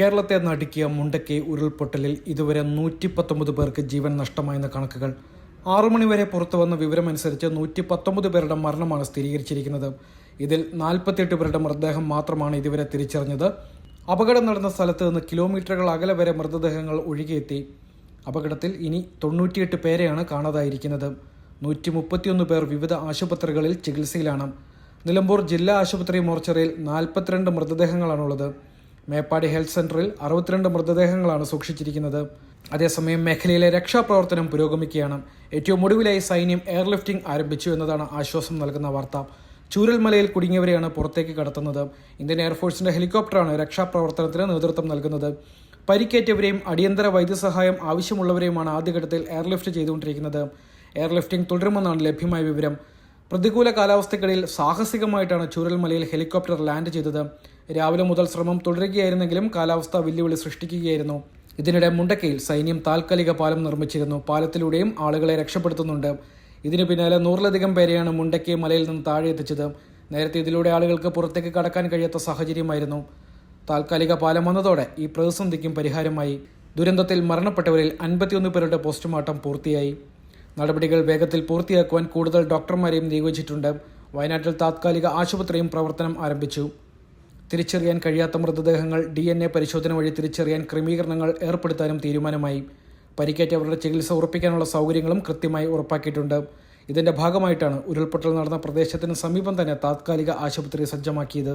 കേരളത്തെ നടുക്കിയ മുണ്ടക്കെ ഉരുൾപൊട്ടലിൽ ഇതുവരെ നൂറ്റി പത്തൊമ്പത് പേർക്ക് ജീവൻ നഷ്ടമായെന്ന കണക്കുകൾ. ആറുമണിവരെ പുറത്തു വന്ന വിവരമനുസരിച്ച് നൂറ്റി പത്തൊമ്പത് പേരുടെ മരണമാണ് സ്ഥിരീകരിച്ചിരിക്കുന്നത്. ഇതിൽ നാൽപ്പത്തിയെട്ട് പേരുടെ മൃതദേഹം മാത്രമാണ് ഇതുവരെ തിരിച്ചറിഞ്ഞത്. അപകടം നടന്ന സ്ഥലത്ത് നിന്ന് കിലോമീറ്ററുകൾ അകലെ വരെ മൃതദേഹങ്ങൾ ഒഴുകിയെത്തി. അപകടത്തിൽ ഇനി തൊണ്ണൂറ്റിയെട്ട് പേരെയാണ് കാണാതായിരിക്കുന്നത്. നൂറ്റി മുപ്പത്തിയൊന്ന് പേർ വിവിധ ആശുപത്രികളിൽ ചികിത്സയിലാണ്. നിലമ്പൂർ ജില്ലാ ആശുപത്രി മോർച്ചറിയിൽ നാൽപ്പത്തിരണ്ട് മൃതദേഹങ്ങളാണുള്ളത്. മേപ്പാടി ഹെൽത്ത് സെന്ററിൽ അറുപത്തിരണ്ട് മൃതദേഹങ്ങളാണ് സൂക്ഷിച്ചിരിക്കുന്നത്. അതേസമയം മേഖലയിലെ രക്ഷാപ്രവർത്തനം പുരോഗമിക്കുകയാണ്. ഏറ്റവും ഒടുവിലായി സൈന്യം എയർലിഫ്റ്റിംഗ് ആരംഭിച്ചു എന്നതാണ് ആശ്വാസം നൽകുന്ന വാർത്ത. ചൂരൽമലയിൽ കുടുങ്ങിയവരെയാണ് പുറത്തേക്ക് കടത്തുന്നത്. ഇന്ത്യൻ എയർഫോഴ്സിന്റെ ഹെലികോപ്റ്ററാണ് രക്ഷാപ്രവർത്തനത്തിന് നേതൃത്വം നൽകുന്നത്. പരിക്കേറ്റവരെയും അടിയന്തര വൈദ്യസഹായം ആവശ്യമുള്ളവരെയുമാണ് ആദ്യഘട്ടത്തിൽ എയർലിഫ്റ്റ് ചെയ്തുകൊണ്ടിരിക്കുന്നത്. എയർലിഫ്റ്റിംഗ് തുടരുമെന്നാണ് ലഭ്യമായ വിവരം. പ്രതികൂല കാലാവസ്ഥയ്ക്കിടയിൽ സാഹസികമായിട്ടാണ് ചൂരൽമലയിൽ ഹെലികോപ്റ്റർ ലാൻഡ് ചെയ്തത്. രാവിലെ മുതൽ ശ്രമം തുടരുകയായിരുന്നെങ്കിലും കാലാവസ്ഥ വെല്ലുവിളി സൃഷ്ടിക്കുകയായിരുന്നു. ഇതിനിടെ മുണ്ടക്കയിൽ സൈന്യം താൽക്കാലിക പാലം നിർമ്മിച്ചിരുന്നു. പാലത്തിലൂടെയും ആളുകളെ രക്ഷപ്പെടുത്തുന്നുണ്ട്. ഇതിനു പിന്നാലെ നൂറിലധികം പേരെയാണ് മുണ്ടക്കൈ മലയിൽ നിന്ന് താഴെ എത്തിച്ചത് നേരത്തെ ഇതിലൂടെ ആളുകൾക്ക് പുറത്തേക്ക് കടക്കാൻ കഴിയാത്ത സാഹചര്യമായിരുന്നു. താൽക്കാലിക പാലം വന്നതോടെ ഈ പ്രതിസന്ധിക്കും പരിഹാരമായി. ദുരന്തത്തിൽ മരണപ്പെട്ടവരിൽ അൻപത്തിയൊന്ന് പേരുടെ പോസ്റ്റ്മോർട്ടം പൂർത്തിയായി. നടപടികൾ വേഗത്തിൽ പൂർത്തിയാക്കുവാൻ കൂടുതൽ ഡോക്ടർമാരെയും നിയോഗിച്ചിട്ടുണ്ട്. വയനാട്ടിൽ താത്കാലിക ആശുപത്രിയും പ്രവർത്തനം ആരംഭിച്ചു. തിരിച്ചറിയാൻ കഴിയാത്ത മൃതദേഹങ്ങൾ ഡി എൻ എ പരിശോധന വഴി തിരിച്ചറിയാൻ ക്രമീകരണങ്ങൾ ഏർപ്പെടുത്താനും തീരുമാനമായി. പരിക്കേറ്റവരുടെ ചികിത്സ ഉറപ്പിക്കാനുള്ള സൗകര്യങ്ങളും കൃത്യമായി ഉറപ്പാക്കിയിട്ടുണ്ട്. ഇതിന്റെ ഭാഗമായിട്ടാണ് ഉരുൾപൊട്ടൽ നടന്ന പ്രദേശത്തിന് സമീപം തന്നെ താത്കാലിക ആശുപത്രി സജ്ജമാക്കിയത്.